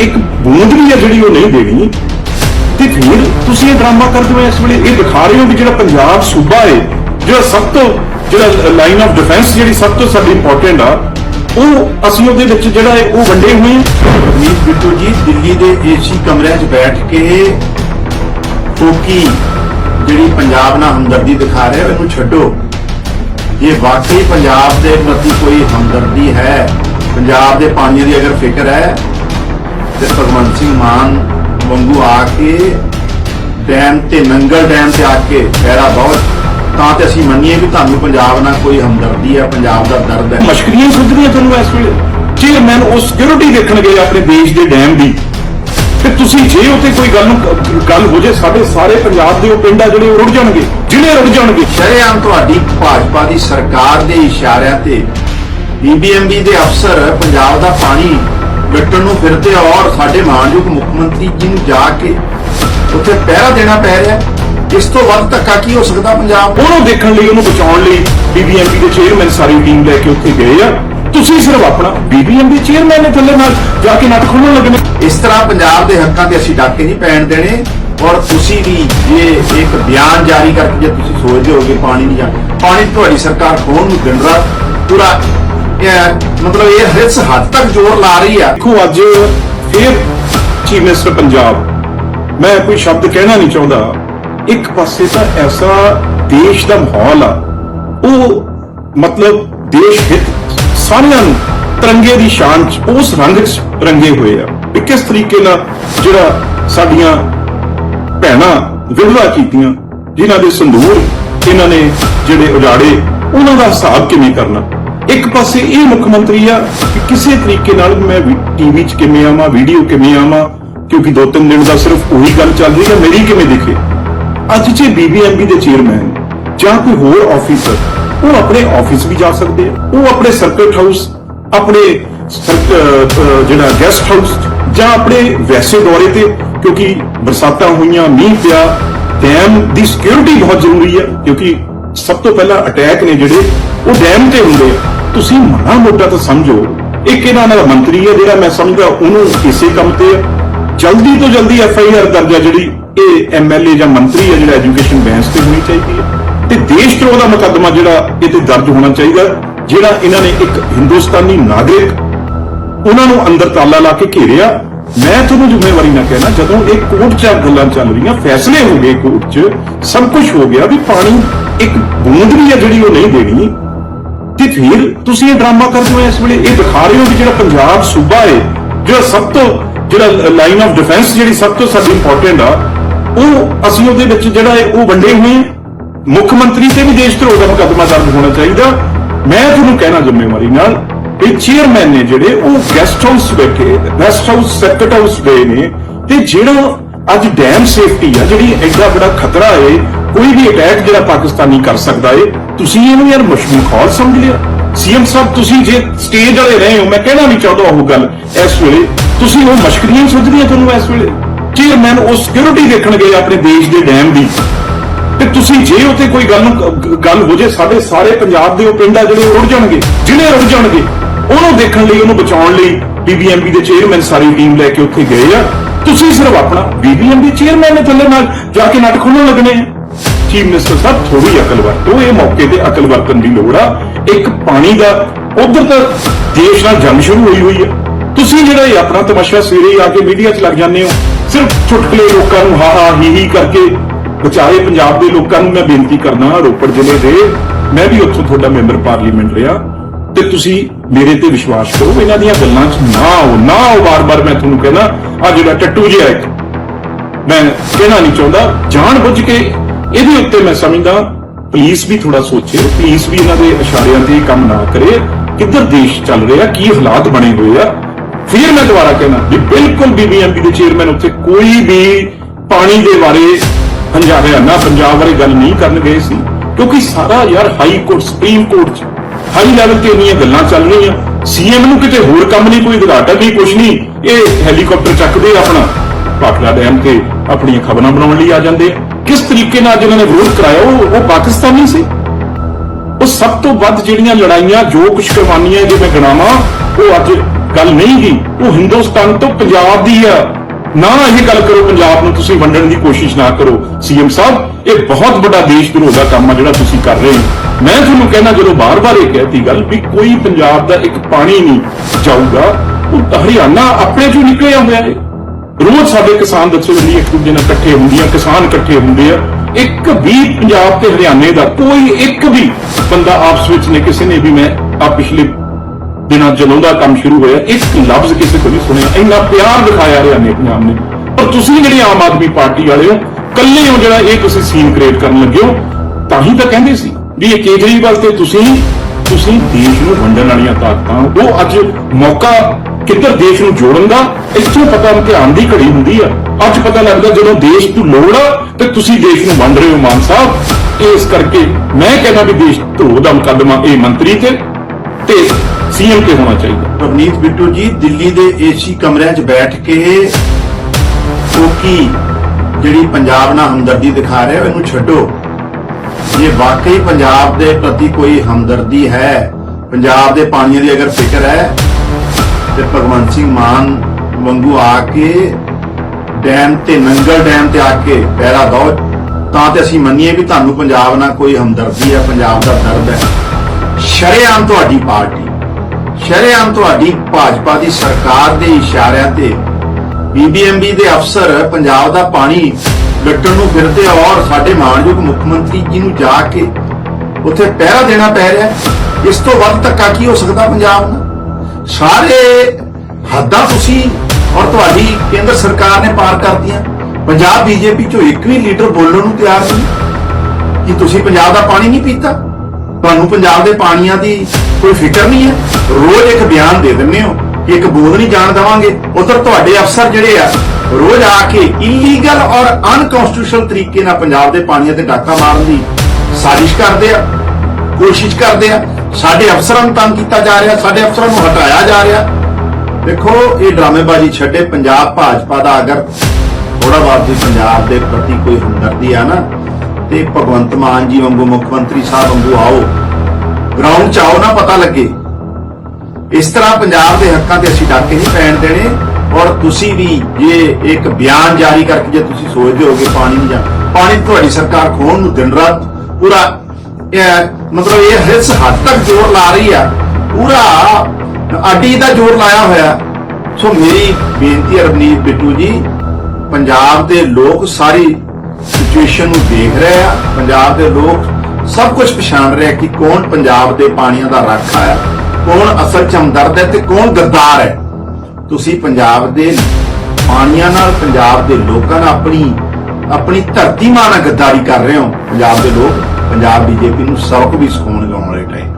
ਇੱਕ ਬੂੰਦ ਵੀ ਹੈ ਜਿਹੜੀ ਉਹ ਨਹੀਂ ਦੇਣੀ। ਤੇ ਫਿਰ ਤੁਸੀਂ ਇਹ ਡਰਾਮਾ ਕਰਦੇ ਹੋ ਇਸ ਵੇਲੇ। ਇਹ ਦਿਖਾ ਰਹੇ ਹੋ ਵੀ ਜਿਹੜਾ ਪੰਜਾਬ ਸੂਬਾ ਹੈ, ਜਿਹੜਾ ਸਭ ਤੋਂ, ਜਿਹੜਾ ਲਾਈਨ ਆਫ ਡਿਫੈਂਸ ਜਿਹੜੀ ਸਭ ਤੋਂ ਸਾਡੀ ਇੰਪੋਰਟੈਂਟ ਆ, ਉਹ ਅਸੀਂ ਉਹਦੇ ਵਿੱਚ ਜਿਹੜਾ ਹੈ, ਉਹ ਵੰਡੇ ਹੋਏ ਹਾਂ ਬਿੱਟੂ ਜੀ, ਦਿੱਲੀ ਦੇ ਏਸੀ ਕਮਰਿਆਂ 'ਚ ਬੈਠ ਕੇ ਫੋਕੀ ਜਿਹੜੀ ਪੰਜਾਬ ਨਾਲ ਹਮਦਰਦੀ ਦਿਖਾ ਰਿਹਾ ਇਹਨੂੰ ਛੱਡੋ। ਇਹ ਵਾਕਈ ਪੰਜਾਬ ਦੇ ਪ੍ਰਤੀ ਕੋਈ ਹਮਦਰਦੀ ਹੈ? ਪੰਜਾਬ ਦੇ ਪਾਣੀ ਦੀ ਅਗਰ ਫਿਕਰ ਹੈ ਤੇ ਭਗਵੰਤ ਸਿੰਘ ਮਾਨ ਵਾਂਗੂ ਆ ਕੇ ਡੈਮ ਤੇ ਨੰਗਲ ਡੈਮ ਤੇ ਆ ਕੇ ਪਹਿਰਾ ਬਹੁਤ। ਤਾਂ ਤੇ ਅਸੀਂ ਮੰਨੀਏ ਵੀ ਤੁਹਾਨੂੰ ਪੰਜਾਬ ਨਾਲ ਕੋਈ ਹਮਦਰਦੀ ਹੈ ਪੰਜਾਬ ਦਾ ਦਰਦ ਹੈ। ਮਸ਼ਕਰੀਆਂ ਸੁਝਦੀਆਂ ਤੁਹਾਨੂੰ ਇਸ ਵੇਲੇ। ਚੇਅਰਮੈਨ ਉਹ ਸਿਕਿਉਰਿਟੀ ਦੇਖਣ ਗਏ ਆਪਣੇ ਦੇਸ਼ ਦੇ ਡੈਮ ਦੀ ਤੇ ਤੁਸੀਂ ਜੇ ਉੱਥੇ ਕੋਈ ਗੱਲ ਨੂੰ ਗੱਲ ਹੋ ਜੇ ਸਾਡੇ ਸਾਰੇ ਪੰਜਾਬ ਦੇ ਉਹ ਪਿੰਡ ਆ ਜਿਹੜੇ ਰੁੜ ਜਾਣਗੇ ਜ਼ਿਲ੍ਹੇ ਰੁੜ ਜਾਣਗੇ। ਸ਼ਰੇਆਮ ਤੁਹਾਡੀ ਭਾਜਪਾ ਦੀ ਸਰਕਾਰ ਦੇ ਇਸ਼ਾਰਿਆਂ ਤੇ ਬੀਬੀਐਮਬੀ ਦੇ ਅਫਸਰ ਪੰਜਾਬ ਦਾ ਪਾਣੀ ਗੱਟਣ ਨੂੰ ਫਿਰਦੇ ਔਰ ਸਾਡੇ ਮਾਨਯੋਗ ਮੁੱਖ ਮੰਤਰੀ ਜੀ ਨੂੰ ਜਾ ਕੇ ਉੱਥੇ ਪਹਿਰਾ ਦੇਣਾ ਪੈ ਰਿਹਾ ਇਸ ਤੋਂ ਵੱਧ ਧੱਕਾ ਕੀ ਹੋ ਸਕਦਾ ਪੰਜਾਬ? ਉਹਨੂੰ ਦੇਖਣ ਲਈ ਉਹਨੂੰ ਬਚਾਉਣ ਲਈ ਬੀਬੀਐਮਪੀ ਦੇ ਚੇਅਰਮੈਨ ਸਾਰੀ ਟੀਮ ਲੈ ਕੇ ਉੱਥੇ ਗਏ ਆ। ਤੁਸੀਂ ਸਿਰਫ ਆਪਣਾ ਬੀਬੀਐਮਪੀ ਚੇਅਰਮੈਨ ਨੇ ਥੱਲੇ ਨਾਲ ਜਾ ਕੇ ਨੱਕ ਖੋਲਣ ਲੱਗਣੇ ਇਸ ਤਰ੍ਹਾਂ ਪੰਜਾਬ ਦੇ ਹੱਕਾਂ ਤੇ ਅਸੀਂ ਡਾਕੇ ਨਹੀਂ ਪੈਣ ਦੇਣੇ ਔਰ ਤੁਸੀਂ ਵੀ ਜੇ ਇੱਕ ਬਿਆਨ ਜਾਰੀ ਕਰਕੇ ਜੇ ਤੁਸੀਂ ਸੋਚਦੇ ਹੋਗੇ ਪਾਣੀ ਨਹੀਂ ਜਾ ਪਾਣੀ ਤੁਹਾਡੀ ਸਰਕਾਰ ਖੋਣ ਨੂੰ ਦਿਨ ਰਾਤ ਪੂਰਾ ਮਤਲਬ ਇਹ ਇਸ ਹੱਦ ਤੱਕ ਜ਼ੋਰ ਲਾ ਰਹੀ ਆ। ਦੇਖੋ ਅੱਜ ਫਿਰ ਚੀਫ ਮਿਨਿਸਟਰ ਪੰਜਾਬ, ਮੈਂ ਕੋਈ ਸ਼ਬਦ ਕਹਿਣਾ ਨਹੀਂ ਚਾਹੁੰਦਾ। ਇੱਕ ਪਾਸੇ ਤਾਂ ਐਸਾ ਦੇਸ਼ ਦਾ ਮਾਹੌਲ ਆ, ਉਹ ਮਤਲਬ ਦੇਸ਼ ਹਿੱਤ ਸਾਰਿਆਂ ਨੂੰ ਤਿਰੰਗੇ ਦੀ ਸ਼ਾਨ ਚ, ਉਸ ਰੰਗ ਚ ਰੰਗੇ ਹੋਏ ਆ। ਵੀ ਕਿਸ ਤਰੀਕੇ ਨਾਲ ਜਿਹੜਾ ਸਾਡੀਆਂ ਭੈਣਾਂ ਵਿਧਵਾ ਕੀਤੀਆਂ, ਜਿਨ੍ਹਾਂ ਦੇ ਸੰਦੂਰ ਇਹਨਾਂ ਨੇ ਜਿਹੜੇ ਉਜਾੜੇ, ਉਹਨਾਂ ਦਾ ਹਿਸਾਬ ਕਿਵੇਂ ਕਰਨਾ? ਇੱਕ ਪਾਸੇ ਇਹ ਮੁੱਖ ਮੰਤਰੀ ਆ ਕਿ ਕਿਸੇ ਤਰੀਕੇ ਨਾਲ ਮੈਂ ਟੀਵੀ 'ਚ ਕਿਵੇਂ ਆਵਾਂ ਵੀਡੀਓ ਕਿਵੇਂ ਆਵਾਂ, ਕਿਉਂਕਿ ਦੋ ਤਿੰਨ ਦਿਨ ਦਾ ਸਿਰਫ ਉਹੀ ਗੱਲ ਚੱਲ ਰਹੀ ਹੈ ਮੇਰੀ ਕਿਵੇਂ ਦਿਖੇ? ਅੱਜ ਜੇ ਬੀਬੀਐਮਬੀ ਦੇ ਚੇਅਰਮੈਨ ਜਾਂ ਕੋਈ ਹੋਰ ਆਫੀਸਰ ਉਹ ਆਪਣੇ ਆਫਿਸ ਵੀ ਜਾ ਸਕਦੇ ਆ, ਉਹ ਆਪਣੇ ਸਰਕਟ ਹਾਊਸ ਆਪਣੇ ਜਿਹੜਾ ਗੈਸਟ ਹਾਊਸ ਜਾਂ ਆਪਣੇ ਵੈਸੇ ਦੌਰੇ ਤੇ, ਕਿਉਂਕਿ ਬਰਸਾਤਾਂ ਹੋਈਆਂ, ਮੀਂਹ ਪਿਆ ਡੈਮ ਦੀ ਸਿਕਿਉਰਿਟੀ ਬਹੁਤ ਜ਼ਰੂਰੀ ਹੈ, ਕਿਉਂਕਿ ਸਭ ਤੋਂ ਪਹਿਲਾਂ ਅਟੈਕ ਨੇ ਜਿਹੜੇ, ਉਹ ਡੈਮ ਤੇ ਹੁੰਦੇ ਆ। ਤੁਸੀਂ ਮਾੜਾ ਮੋਟਾ ਤਾਂ ਸਮਝੋ, ਇੱਕ ਇਹਨਾਂ ਦਾ ਮੰਤਰੀ ਹੈ ਜਿਹੜਾ ਮੈਂ ਸਮਝਦਾ, ਉਹਨੂੰ ਇਸੇ ਕੰਮ ਤੇ ਜਲਦੀ ਤੋਂ ਜਲਦੀ ਐਫ ਆਈ ਆਰ ਦਰਜ ਹੈ ਜਿਹੜੀ ਇਹ ਐਮ ਐਲ ਏ ਜਾਂ ਮੰਤਰੀ ਹੈ ਜਿਹੜਾ ਐਜੂਕੇਸ਼ਨ ਬੈਂਸ ਤੇ ਹੋਣੀ ਚਾਹੀਦੀ ਹੈ। ਤੇ ਦੇਸ਼ ਧਰੋਹ ਦਾ ਮੁਕੱਦਮਾ ਜਿਹੜਾ, ਇਹ ਤੇ ਦਰਜ ਹੋਣਾ ਚਾਹੀਦਾ, ਜਿਹੜਾ ਇਹਨਾਂ ਨੇ ਇੱਕ ਹਿੰਦੁਸਤਾਨੀ ਨਾਗਰਿਕ, ਉਹਨਾਂ ਨੂੰ ਅੰਦਰ ਤਾਲਾ ਲਾ ਕੇ ਘੇਰਿਆ ਮੈਂ ਤੁਹਾਨੂੰ ਜ਼ਿੰਮੇਵਾਰੀ ਨਾ ਕਹਿਣਾ, ਜਦੋਂ ਇਹ ਕੋਰਟ 'ਚ ਗੱਲਾਂ ਚੱਲ ਰਹੀਆਂ, ਫੈਸਲੇ ਹੋ ਗਏ ਕੋਰਟ 'ਚ, ਸਭ ਕੁਝ ਹੋ ਗਿਆ ਵੀ ਪਾਣੀ ਇੱਕ ਬੂੰਦ ਵੀ ਹੈ ਜਿਹੜੀ ਉਹ ਨਹੀਂ ਦੇਣੀ। ਤੇ ਫਿਰ ਤੁਸੀਂ ਇਹ ਡਰਾਮਾ ਕਰਦੇ ਹੋ ਇਸ ਵੇਲੇ, ਇਹ ਦਿਖਾ ਰਹੇ ਹੋ ਕਿ ਜਿਹੜਾ ਪੰਜਾਬ ਸੂਬਾ ਹੈ, ਜਿਹੜਾ ਸਭ ਤੋਂ, ਜਿਹੜਾ ਲਾਈਨ ਆਫ ਡਿਫੈਂਸ ਜਿਹੜੀ ਸਭ ਤੋਂ ਸਾਡੀ ਇੰਪੋਰਟੈਂਟ ਆ, ਉਹ ਅਸੀਂ ਉਹਦੇ ਵਿੱਚ ਜਿਹੜਾ ਹੈ ਉਹ ਵੰਡੇ ਹੋਏ ਮੁੱਖ ਮੰਤਰੀ ਤੇ ਵੀ ਦੇਸ਼ ਧਰੋਹ ਦਾ ਮੁਕੱਦਮਾ ਦਰਜ ਹੋਣਾ ਚਾਹੀਦਾ। ਮੈਂ ਤੁਹਾਨੂੰ ਕਹਿਣਾ ਜ਼ਿੰਮੇਵਾਰੀ ਨਾਲ ਇਹ ਚੇਅਰਮੈਨ ਨੇ ਜਿਹੜੇ ਉਹ ਗੈਸਟ ਹਾਊਸ ਬੈਠੇ ਗੈਸਟ ਹਾਊਸ ਸੈਕਟਰ ਹਾਊਸ ਗਏ ਨੇ ਤੇ ਜਿਹੜਾ ਅੱਜ ਡੈਮ ਸੇਫਟੀ ਆ, ਜਿਹੜੀ ਐਡਾ ਬੜਾ ਖਤਰਾ ਹੈ ਕੋਈ ਵੀ ਅਟੈਕ ਜਿਹੜਾ ਪਾਕਿਸਤਾਨੀ ਕਰ ਸਕਦਾ ਹੈ ਤੁਸੀਂ ਇਹਨੂੰ ਯਾਰ ਮਸ਼ਮੂਖੌਲ ਸਮਝ ਲਿਆ। ਸੀਐਮ ਸਾਹਿਬ, ਤੁਸੀਂ ਜੇ ਸਟੇਜ ਵਾਲੇ ਰਹੇ ਹੋ, ਮੈਂ ਕਹਿਣਾ ਨਹੀਂ ਚਾਹੁੰਦਾ ਉਹ ਗੱਲ, ਇਸ ਵੇਲੇ ਤੁਸੀਂ ਉਹ ਮਸ਼ਕਰੀਆਂ ਸਮਝਦੀਆਂ ਤੁਹਾਨੂੰ ਇਸ ਵੇਲੇ। ਚੇਅਰਮੈਨ ਉਹ ਸਿਕਿਉਰਿਟੀ ਦੇਖਣ ਗਏ ਆਪਣੇ ਦੇਸ਼ ਦੇ ਡੈਮ ਦੀ। ਤੇ ਤੁਸੀਂ ਜੇ ਉੱਥੇ ਕੋਈ ਗੱਲ ਗੱਲ ਹੋ ਜੇ, ਸਾਡੇ ਸਾਰੇ ਪੰਜਾਬ ਦੇ ਉਹ ਪਿੰਡ ਆ ਜਿਹੜੇ ਉਹ ਜਾਣਗੇ ਜਿਹੜੇ ਉੜ ਜਾਣਗੇ। ਉਹਨੂੰ ਦੇਖਣ ਲਈ, ਉਹਨੂੰ ਬਚਾਉਣ ਲਈ ਬੀਬੀਐਮਬੀ ਦੇ ਚੇਅਰਮੈਨ ਸਾਰੀ ਟੀਮ ਲੈ ਕੇ ਉੱਥੇ ਗਏ ਆ। ਤੁਸੀਂ ਸਿਰਫ ਆਪਣਾ ਬੀਬੀਐਮਬੀ ਚੇਅਰਮੈਨ ਨੇ ਥੱਲੇ ਨਾਲ ਜਾ ਕੇ ਨੱਟ ਖੋਲਣ ਲੱਗਣੇ ਆ। ਚੀਫ ਮਿਨਿਸਟਰ ਸਾਹਿਬ ਥੋੜੀ ਅਕਲ ਵਰਤੋ, ਇਹ ਮੌਕੇ ਤੇ ਅਕਲ ਵਰਤਣ ਦੀ ਲੋੜ ਆ। ਇੱਕ ਪਾਣੀ ਦਾ, ਉਧਰ ਤਾਂ ਦੇਸ਼ ਨਾਲ ਜੰਗ ਸ਼ੁਰੂ ਹੋਈ ਹੋਈ ਆ। ਤੁਸੀਂ ਜਿਹੜਾ ਇਹ ਆਪਣਾ ਤਮਾਸ਼ਾ ਸਵੇਰੇ ਆ ਕੇ ਮੀਡੀਆ 'ਚ ਲੱਗ ਜਾਂਦੇ ਹੋ। ਸਿਰਫ ਚੁਟਕਲੇ ਲੋਕਾਂ ਨੂੰ ਹਾ ਹਾ ਹੀ ਹੀ ਕਰਕੇ ਵਿਚਾਰੇ ਪੰਜਾਬ ਦੇ ਲੋਕਾਂ ਨੂੰ ਮੈਂ ਬੇਨਤੀ ਕਰਨਾ ਰੋਪੜ ਜ਼ਿਲ੍ਹੇ ਦੇ, ਮੈਂ ਵੀ ਉੱਥੋਂ ਤੁਹਾਡਾ ਮੈਂਬਰ ਪਾਰਲੀਮੈਂਟ ਰਿਹਾ। ਤੇ ਤੁਸੀਂ ਮੇਰੇ ਤੇ ਵਿਸ਼ਵਾਸ ਕਰੋ, ਇਹਨਾਂ ਦੀਆਂ ਗੱਲਾਂ 'ਚ ਨਾ ਆਓ ਨਾ ਆਓ ਵਾਰ-ਵਾਰ ਮੈਂ ਤੁਹਾਨੂੰ ਕਹਿੰਦਾ ਆ ਜਿਹੜਾ ਟੱਟੂ ਜਿਹਾ ਇੱਕ, ਮੈਂ ਕਹਿਣਾ ਨਹੀਂ ਚਾਹੁੰਦਾ, ਜਾਣ ਬੁੱਝ ਕੇ ਇਹਦੇ ਉੱਤੇ ਮੈਂ ਸਮਝਦਾ, ਪੁਲਿਸ ਵੀ ਥੋੜਾ ਸੋਚੇ, ਪੁਲਿਸ ਵੀ ਇਹਨਾਂ ਦੇ ਇਸ਼ਾਰਿਆਂ ਤੇ ਕੰਮ ਨਾ ਕਰੇ, ਕਿੱਧਰ ਦੇਸ਼ ਚੱਲ ਰਿਹਾ, ਕੀ ਹਾਲਾਤ ਬਣੇ ਹੋਏ ਆ। ਫਿਰ ਮੈਂ ਦੁਬਾਰਾ ਕਹਿਣਾ ਵੀ ਬਿਲਕੁਲ ਬੀਬੀਐਮਪੀ ਦੇ ਚੇਅਰਮੈਨ ਉੱਤੇ ਕੋਈ ਵੀ ਪਾਣੀ ਦੇ ਬਾਰੇ ਹੰਝਾਰਿਆ ਨਾ, ਪੰਜਾਬ ਬਾਰੇ ਗੱਲ ਨਹੀਂ ਕਰਨ ਗਏ ਸੀ, ਕਿਉਂਕਿ ਸਾਰਾ ਯਾਰ ਹਾਈ ਕੋਰਟ, ਸੁਪਰੀਮ ਕੋਰਟ ਚ ਹਾਈ ਲੈਵਲ ਤੇ ਇੰਨੀਆਂ ਗੱਲਾਂ ਚੱਲ ਰਹੀਆਂ। ਸੀਐਮ ਨੂੰ ਕਿਤੇ ਹੋਰ ਕੰਮ ਨਹੀਂ, ਕੋਈ ਉਦਘਾਟਨ ਨਹੀਂ, ਕੁਛ ਨਹੀਂ। ਇਹ ਹੈਲੀਕਾਪਟਰ ਚੱਕਦੇ ਆਪਣਾ। ਪਾਖੜਾ ਡੈਮ ਤੇ ਆਪਣੀਆਂ ਖਬਰਾਂ ਬਣਾਉਣ ਲਈ ਆ ਜਾਂਦੇ ਆ। ਕਿਸ ਤਰੀਕੇ ਨਾਲ ਜਿਹਨਾਂ ਨੇ ਵਿਰੋਧ ਕਰਾਇਆ, ਉਹ ਉਹ ਪਾਕਿਸਤਾਨੀ ਸੀ? ਉਹ ਸਭ ਤੋਂ ਵੱਧ ਜਿਹੜੀਆਂ ਲੜਾਈਆਂ, ਜੋ ਕੁਝ ਕੁਰਬਾਨੀਆਂ ਜੇ ਮੈਂ ਗਣਾਵਾਂ, ਉਹ ਅੱਜ ਗੱਲ ਨਹੀਂ ਗਈ। ਉਹ ਹਿੰਦੁਸਤਾਨ ਤੋਂ ਪੰਜਾਬ ਦੀ ਆ। ਨਾ ਇਹ ਗੱਲ ਕਰੋ, ਪੰਜਾਬ ਨੂੰ ਤੁਸੀਂ ਵੰਡਣ ਦੀ ਕੋਸ਼ਿਸ਼ ਨਾ ਕਰੋ। ਸੀਐਮ ਸਾਹਿਬ, ਇਹ ਬਹੁਤ ਵੱਡਾ ਦੇਸ਼ ਧਰੋਹ ਦਾ ਕੰਮ ਆ ਜਿਹੜਾ ਤੁਸੀਂ ਕਰ ਰਹੇ ਹੋ। ਮੈਂ ਤੁਹਾਨੂੰ ਕਹਿਣਾ, ਜਦੋਂ ਬਾਰ-ਬਾਰ ਇਹ ਕਹਿਤੀ ਗੱਲ ਵੀ ਕੋਈ ਪੰਜਾਬ ਦਾ ਇੱਕ ਪਾਣੀ ਨਹੀਂ ਜਾਊਗਾ, ਉਹ ਹਰਿਆਣਾ ਆਪਣੇ ਚੋਂ ਨਿਕਲਿਆ ਹੋਇਆ ਹੈ। ਰੋਜ਼ ਸਾਡੇ ਕਿਸਾਨ ਦੱਸੋ ਜਿਹੜੀ ਇੱਕ ਦੂਜੇ ਨਾਲ ਇਕੱਠੇ ਹੁੰਦੀਆਂ ਕਿਸਾਨ ਇਕੱਠੇ ਹੁੰਦੇ ਆ। ਇੱਕ ਵੀ ਪੰਜਾਬ ਤੇ ਹਰਿਆਣੇ ਦਾ ਕੋਈ ਇੱਕ ਵੀ ਬੰਦਾ ਆਪਸ ਵਿੱਚ ਨੇ, ਕਿਸੇ ਨੇ ਵੀ ਮੈਂ ਆ ਪਿਛਲੇ ਦਿਨਾਂ ਜਦੋਂ ਦਾ ਕੰਮ ਸ਼ੁਰੂ ਹੋਇਆ। ਇੱਕ ਲਫ਼ਜ਼ ਕਿਸੇ ਤੋਂ ਨਹੀਂ ਸੁਣਿਆ। ਇੰਨਾ ਪਿਆਰ ਦਿਖਾਇਆ ਹਰਿਆਣੇ ਪੰਜਾਬ ਨੇ। ਪਰ ਤੁਸੀਂ ਜਿਹੜੇ ਆਮ ਆਦਮੀ ਪਾਰਟੀ ਵਾਲੇ ਹੋ ਕੱਲੇ ਹੋ ਜਿਹੜਾ ਇਹ ਤੁਸੀਂ ਸੀਨ ਕ੍ਰੀਏਟ ਕਰਨ ਲੱਗੇ ਹੋ, ਤਾਂ ਹੀ ਤਾਂ ਕਹਿੰਦੇ ਸੀ ਵੀ ਇਹ ਕੇਜਰੀਵਾਲ ਤੇ ਤੁਸੀਂ ਤੁਸੀਂ ਦੇਸ਼ ਨੂੰ ਵੰਡਣ ਵਾਲੀਆਂ ਤਾਕਤਾਂ ਉਹ ਅੱਜ ਮੌਕਾ ਕਿੱਧਰ ਦੇਸ਼ ਨੂੰ ਜੋੜਨ ਦਾ ਇੱਥੋਂ ਪਤਾ ਇਮਤਿਹਾਨ ਦੀ ਘੜੀ ਹੁੰਦੀ ਆ। ਅੱਜ ਪਤਾ ਲੱਗਦਾ ਜਦੋਂ ਦੇਸ਼ ਨੂੰ ਲੋੜ ਆ, ਤੇ ਤੁਸੀਂ ਦੇਸ਼ ਨੂੰ ਵੰਡ ਰਹੇ ਹੋ ਮਾਨ ਸਾਹਿਬ। ਇਸ ਕਰਕੇ ਮੈਂ ਕਹਿੰਦਾ ਵੀ ਦੇਸ਼ ਧਰੋਹ ਦਾ ਮੁਕੱਦਮਾ ਇਹ ਮੰਤਰੀ ਤੇ ਤੇ ਸੀਐਮ ਤੇ ਹੋਣਾ ਚਾਹੀਦਾ। ਰਵਨੀਤ ਬਿੱਟੂ ਜੀ, ਦਿੱਲੀ ਦੇ ਏਸੀ ਕਮਰਿਆਂ 'ਚ ਬੈਠ ਕੇ ਕੋਕੀ ਜਿਹੜੀ ਪੰਜਾਬ ਨਾਲ ਹਮਦਰਦੀ ਦਿਖਾ ਰਿਹਾ ਇਹਨੂੰ ਛੱਡੋ। ਜੇ ਵਾਕਈ ਪੰਜਾਬ ਦੇ ਪ੍ਰਤੀ ਕੋਈ ਹਮਦਰਦੀ ਹੈ, ਪੰਜਾਬ ਦੇ ਪਾਣੀਆਂ ਦੀ ਅਗਰ ਫਿਕਰ ਹੈ, ਤੇ ਭਗਵੰਤ ਸਿੰਘ ਮਾਨ ਵਾਂਗੂ ਆ ਕੇ ਡੈਮ ਤੇ ਨੰਗਲ ਡੈਮ ਤੇ ਆ ਕੇ ਪਹਿਰਾ ਦੋ ਤਾਂ ਤੇ ਅਸੀਂ ਮੰਨੀਏ ਵੀ ਤੁਹਾਨੂੰ ਪੰਜਾਬ ਨਾਲ ਕੋਈ ਹਮਦਰਦੀ ਹੈ, ਪੰਜਾਬ ਦਾ ਦਰਦ ਹੈ। ਸ਼ਰੇਆਮ ਤੁਹਾਡੀ ਪਾਰਟੀ। ਸ਼ਰੇਆਮ ਤੁਹਾਡੀ ਭਾਜਪਾ ਦੀ ਸਰਕਾਰ ਦੇ ਇਸ਼ਾਰਿਆਂ ਤੇ ਬੀਬੀਐਮਬੀ ਦੇ ਅਫਸਰ ਪੰਜਾਬ ਦਾ ਪਾਣੀ ਲੱਟਣ ਨੂੰ ਫਿਰਦੇ ਔਰ ਸਾਡੇ ਮਾਨਯੋਗ ਮੁੱਖ ਮੰਤਰੀ ਜੀ ਨੂੰ ਜਾ ਕੇ ਉੱਥੇ ਪਹਿਰਾ ਦੇਣਾ ਪੈ ਰਿਹਾ ਇਸ ਤੋਂ ਵੱਧ ਧੱਕਾ ਕੀ ਹੋ ਸਕਦਾ ਪੰਜਾਬ ਨੂੰ? ਸਾਰੇ ਹੱਦਾਂ ਤੁਸੀਂ ਔਰ ਤੁਹਾਡੀ ਕੇਂਦਰ ਸਰਕਾਰ ਨੇ ਪਾਰ ਕਰਤੀਆਂ। ਪੰਜਾਬ ਬੀਜੇਪੀ ਚੋਂ ਇੱਕ ਵੀ ਲੀਡਰ ਬੋਲਣ ਨੂੰ ਤਿਆਰ ਨਹੀਂ। ਕਿ ਤੁਸੀਂ ਪੰਜਾਬ ਦਾ ਪਾਣੀ ਨਹੀਂ ਪੀਤਾ? ਤੁਹਾਨੂੰ ਪੰਜਾਬ ਦੇ ਪਾਣੀਆਂ ਦੀ ਕੋਈ ਫਿਕਰ ਨਹੀਂ ਹੈ? ਰੋਜ਼ ਇੱਕ ਬਿਆਨ ਦੇ ਦਿੰਦੇ ਹੋ ਕਿ ਇੱਕ ਬੂੰਦ ਨਹੀਂ ਜਾਣ ਦੇਵਾਂਗੇ। ਉਧਰ ਤੁਹਾਡੇ ਅਫਸਰ ਜਿਹੜੇ ਆ, ਰੋਜ਼ ਆ ਕੇ ਇਲੀਗਲ ਔਰ ਅਨਕਨਸਟੀਟਿਊਸ਼ਨਲ ਤਰੀਕੇ ਨਾਲ ਪੰਜਾਬ ਦੇ ਪਾਣੀਆਂ ਤੇ ਡਾਕਾ ਮਾਰਨ ਦੀ ਸਾਜ਼ਿਸ਼ ਕਰਦੇ ਆ, ਕੋਸ਼ਿਸ਼ ਕਰਦੇ ਆ। ਸਾਡੇ ਅਫਸਰਾਂ ਨੂੰ ਤੰਗ ਕੀਤਾ ਜਾ ਰਿਹਾ, ਸਾਡੇ ਅਫਸਰਾਂ ਨੂੰ ਹਟਾਇਆ ਜਾ ਰਿਹਾ। ਦੇਖੋ, ਇਹ ਡਰਾਮੇਬਾਜ਼ੀ ਛੱਡੇ ਪੰਜਾਬ ਭਾਜਪਾ ਦਾ ਅਗਰ ਥੋੜਾ ਬਹੁਤ ਵੀ ਪੰਜਾਬ ਦੇ ਪ੍ਰਤੀ ਕੋਈ ਹਮਦਰਦੀ ਆ ਨਾ ਤੇ ਭਗਵੰਤ ਮਾਨ ਜੀ ਵਾਂਗੂ, ਮੁੱਖ ਮੰਤਰੀ ਸਾਹਿਬ ਵਾਂਗੂ ਆਓ। ਗਰਾਊਂਡ 'ਚ ਆਓ ਨਾ, ਪਤਾ ਲੱਗੇ। ਇਸ ਤਰ੍ਹਾਂ ਪੰਜਾਬ ਦੇ ਹੱਕਾਂ ਤੇ ਅਸੀਂ ਡਾਕੇ ਨਹੀਂ ਪੈਣ ਦੇਣੇ। ਔਰ ਤੁਸੀਂ ਵੀ ਜੇ ਇੱਕ ਬਿਆਨ ਜਾਰੀ ਕਰਕੇ ਜੇ ਤੁਸੀਂ ਸੋਚਦੇ ਹੋਗੇ ਪਾਣੀ ਨਹੀਂ ਜਾ ਪਾਣੀ ਤੁਹਾਡੀ ਸਰਕਾਰ ਖੋਣ ਨੂੰ ਦਿਨ ਰਾਤ ਪੂਰਾ ਮਤਲਬ ਇਹ ਇਸ ਹੱਦ ਤੱਕ ਜ਼ੋਰ ਲਾ ਰਹੀ ਆ। ਪੂਰਾ ਅੱਡੀ ਦਾ ਜ਼ੋਰ ਲਾਇਆ ਹੋਇਆ। ਸੋ ਮੇਰੀ ਬੇਨਤੀ ਹੈ ਰਵਨੀਤ ਬਿੱਟੂ ਜੀ, ਪੰਜਾਬ ਦੇ ਲੋਕ ਸਾਰੀ ਸਿਚੁਏਸ਼ਨ ਨੂੰ ਦੇਖ ਰਹੇ ਆ, ਪੰਜਾਬ ਦੇ ਲੋਕ ਸਭ ਕੁਝ ਪਛਾਣ ਰਹੇ ਕਿ ਕੌਣ ਪੰਜਾਬ ਦੇ ਪਾਣੀਆਂ ਦਾ ਰਾਖਾ ਹੈ ਕੌਣ ਅਸਲ ਚ ਹਮਦਰਦ ਹੈ ਤੇ ਕੌਣ ਗੱਦਾਰ ਹੈ। ਤੁਸੀਂ ਪੰਜਾਬ ਦੇ ਪਾਣੀਆਂ ਨਾਲ, ਪੰਜਾਬ ਦੇ ਲੋਕਾਂ ਨਾਲ ਆਪਣੀ ਆਪਣੀ ਧਰਤੀ ਮਾਂ ਨਾਲ ਗੱਦਾਰੀ ਕਰ ਰਹੇ ਹੋ। ਪੰਜਾਬ ਦੇ ਲੋਕ, ਪੰਜਾਬ ਬੀਜੇਪੀ ਨੂੰ ਸਬਕ ਵੀ ਸਿਖਾਉਣਗੇ ਆਉਣ ਵਾਲੇ ਟਾਈਮ